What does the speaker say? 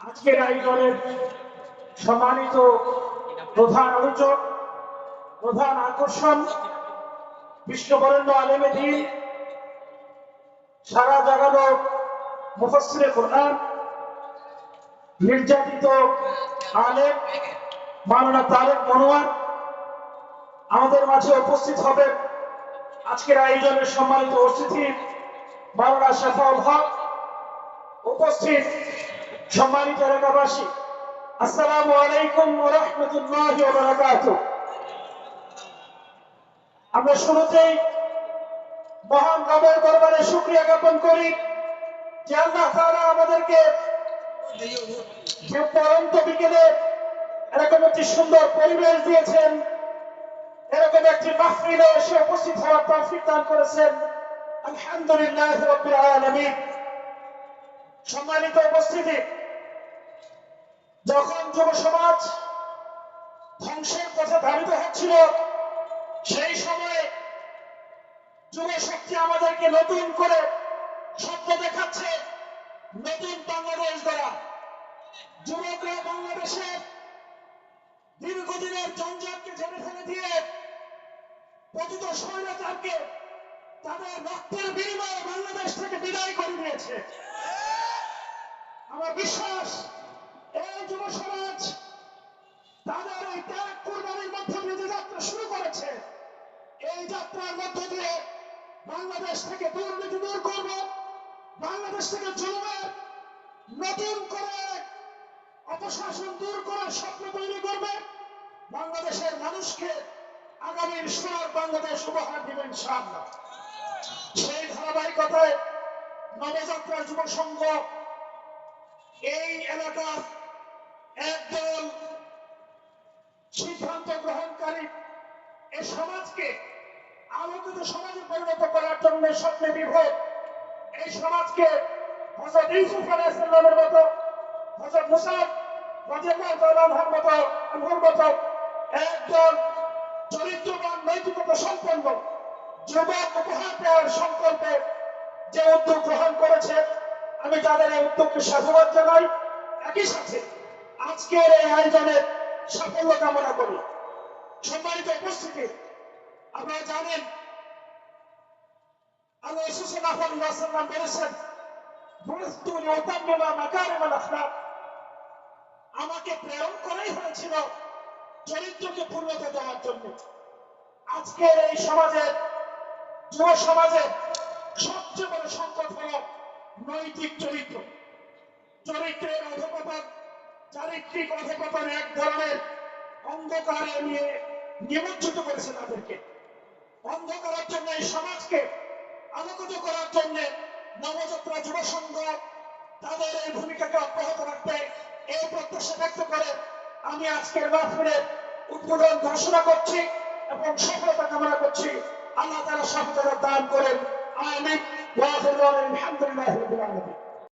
আজকের আয়োজনের সম্মানিত প্রধান আলোচক, প্রধান আকর্ষণ, বিশ্ববরেণ্য আলেমে দিন, সারা জাগানো মুফসিরে কোরআন, নির্যাতিত আলেম, মাওলানা তারেক মনোয়ার আমাদের মাঝে উপস্থিত হবে আজকের আয়োজনের সম্মানিত অতিথি মাওলানা শাফাউল হক, উপস্থিত সম্মানিত এলাকাবাসী, আসসালামু আলাইকুম রাহমাতুল্লাহি আমরা শুরুতেই মহান রবের দরবারে জ্ঞাপন করি যে আল্লাহ তাআলা আমাদেরকে যে পরন্ত বিকেলে এরকম একটি সুন্দর পরিবেশ দিয়েছেন, এরকম একটি মাহফিলে এসে উপস্থিত হওয়ার তৌফিক দান করেছেন। আলহামদুলিল্লাহ রাব্বিল আলামিন। সম্মানিত উপস্থিতি যখন যুব সমাজ ধ্বংসের পথে ধাবিত হচ্ছিল, সেই সময়ে যুব শক্তি আমাদেরকে নতুন করে স্বপ্ন দেখাচ্ছে, নতুন বাংলাদেশ গড়া। যুবকরা বাংলাদেশে দীর্ঘদিনের জঞ্জাটকে ঝেড়ে ফেলে দিয়ে পতিত স্বৈরাচারকে তাদের রক্তের বিনিময়ে বাংলাদেশ থেকে বিদায় করে দিয়েছে। আমার বিশ্বাস যাত্রার মধ্য দিয়ে বাংলাদেশ থেকে দুর্নীতি দূর করব। বাংলাদেশ থেকে জুলুমের নতুন করে অপশাসন দূর করার স্বপ্ন তৈরি করবে। বাংলাদেশের মানুষকে আগামীর সোনার বাংলাদেশ উপহার দিবেন ইনশাআল্লাহ। সেই ধারাবাহিকতায় নবযাত্রা যুব সংঘ এই এলাকার একদল সিদ্ধান্ত গ্রহণকারী এ সমাজকে আলোকিত সমাজে পরিণত করার জন্য স্বপ্নে বিভোর। এই সমাজকে হজরত ইউসুফ মতো হজরত মতো একজন চরিত্রবান নৈতিকতা সম্পন্ন যুবক উপহার দেওয়ার সংকল্পে যে উদ্যোগ গ্রহণ করেছে, আমি তাদের এই উদ্যোগকে সাধুবাদ জানাই। একই সাথে আজকের এই আয়োজনের সাফল্য কামনা করি। সম্মানিত উপস্থিতি আপনারা জানেন, আল্লাহ সুসাল্লাম বলেছেন বুঝতু লিউতাম্মিমা মাকারিমাল আমাকে প্রেরণ করাই হয়েছিল চরিত্রকে পূর্ণতা দেওয়ার জন্য। আজকের এই সমাজে, যুব সমাজে সবচেয়ে বড় সংকট হল নৈতিক চরিত্র। চরিত্রের অধপতন, চারিত্রিক অধপতন এক ধরনের অন্ধকারে নিয়ে নিমজ্জিত করেছে তাদেরকে। অন্ধকারের জন্য এই সমাজকে আলোকিত করার জন্য নবযাত্রা যুব সংঘ তাদের এই ভূমিকাকে অব্যাহত রাখবে। এই প্রত্যাশা ব্যক্ত করে আমি আজকের মাহফিলের উদ্বোধন ঘোষণা করছি এবং সফলতা কামনা করছি। আল্লাহ তারা সফলতা দান করেন। আমিন। ওয়া আলহামদুলিল্লাহ